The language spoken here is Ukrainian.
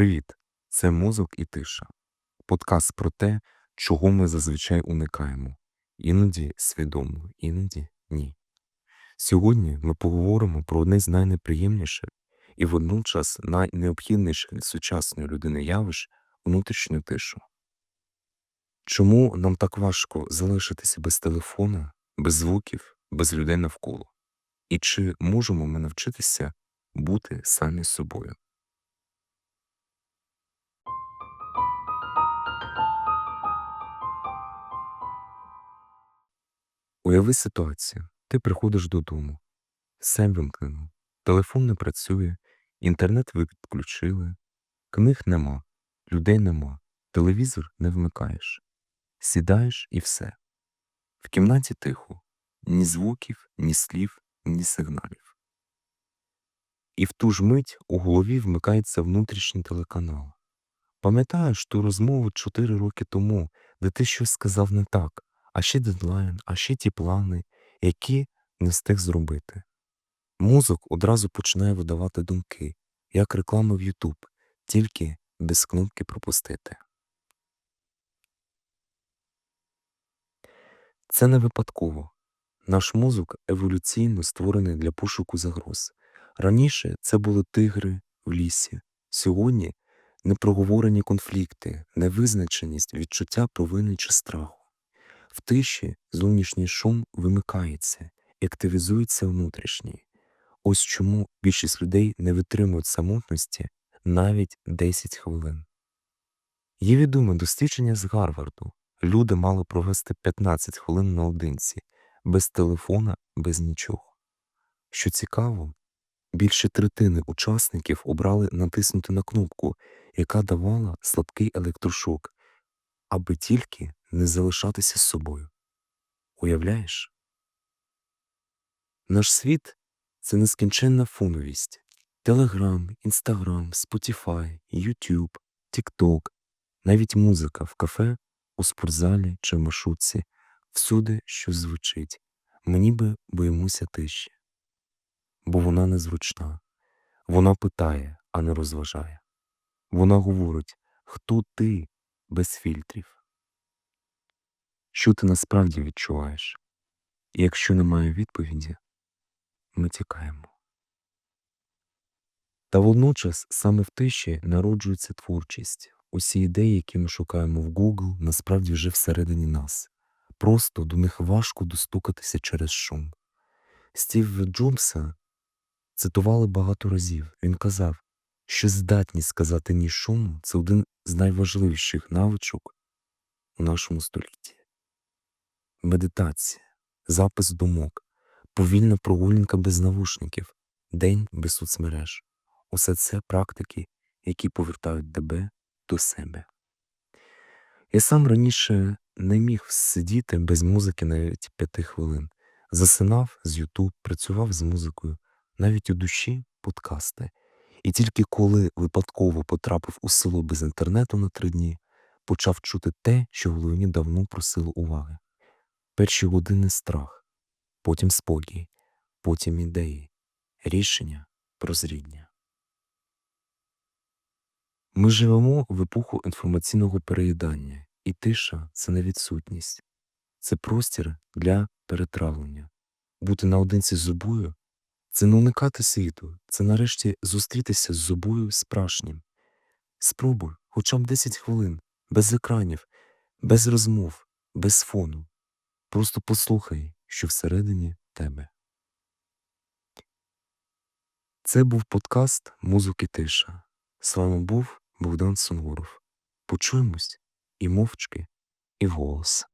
Привіт! Це мозок і тиша. Подкаст про те, чого ми зазвичай уникаємо. Іноді свідомо, іноді ні. Сьогодні ми поговоримо про одне з найнеприємніших і водночас найнеобхідніших для сучасної людини явищ внутрішню тишу. Чому нам так важко залишитися без телефона, без звуків, без людей навколо? І чи можемо ми навчитися бути самі собою? Уяви ситуацію. Ти приходиш додому, все вимкнено, телефон не працює, інтернет відключили, книг нема, людей нема, телевізор не вмикаєш. Сідаєш і все. В кімнаті тихо, ні звуків, ні слів, ні сигналів. І в ту ж мить у голові вмикається внутрішній телеканал. Пам'ятаєш ту розмову чотири роки тому, де ти щось сказав не так, а ще дедлайн, а ще ті плани, які не встиг зробити. Мозок одразу починає видавати думки, як реклама в YouTube, тільки без кнопки пропустити. Це не випадково. Наш мозок еволюційно створений для пошуку загроз. Раніше це були тигри в лісі, сьогодні непроговорені конфлікти, невизначеність, відчуття провини чи страху. В тиші зовнішній шум вимикається і активізується внутрішній. Ось чому більшість людей не витримують самотності навіть 10 хвилин. Є відоме дослідження з Гарварду. Люди мали провести 15 хвилин наодинці, без телефона, без нічого. Що цікаво, більше третини учасників обрали натиснути на кнопку, яка давала слабкий електрошок, аби тільки не залишатися з собою. Уявляєш? Наш світ це нескінченна фоновість. Телеграм, Інстаграм, Spotify, YouTube, TikTok, навіть музика в кафе, у спортзалі чи в маршрутці, всюди щось звучить. Ми ніби боїмося тиші. Бо вона незручна. Вона питає, а не розважає. Вона говорить, хто ти без фільтрів що ти насправді відчуваєш. І якщо немає відповіді, ми тікаємо. Та водночас саме в тиші народжується творчість. Усі ідеї, які ми шукаємо в Google, насправді вже всередині нас. Просто до них важко достукатися через шум. Стів Джобса цитували багато разів. Він казав, що здатність сказати ні шуму це один з найважливіших навичок у нашому столітті медитація, запис думок, повільна прогулянка без навушників, день без соцмереж усе це практики, які повертають тебе до себе. Я сам раніше не міг сидіти без музики навіть п'яти хвилин. Засинав з Ютуб, працював з музикою, навіть у душі подкасти. І тільки коли випадково потрапив у село без інтернету на три дні, почав чути те, що в голові давно просило уваги. Перші години страх, потім спокій, потім ідеї, рішення, прозріння. Ми живемо в епоху інформаційного переїдання, і тиша це не відсутність, це простір для перетравлення. Бути наодинці з зубою це не уникати світу, це нарешті зустрітися з зубою справжнім. Спробуй хоча б 10 хвилин, без екранів, без розмов, без фону. Просто послухай, що всередині тебе. Це був подкаст Музики Тиша. З вами був Богдан Сунгуров. Почуємось і мовчки, і голос.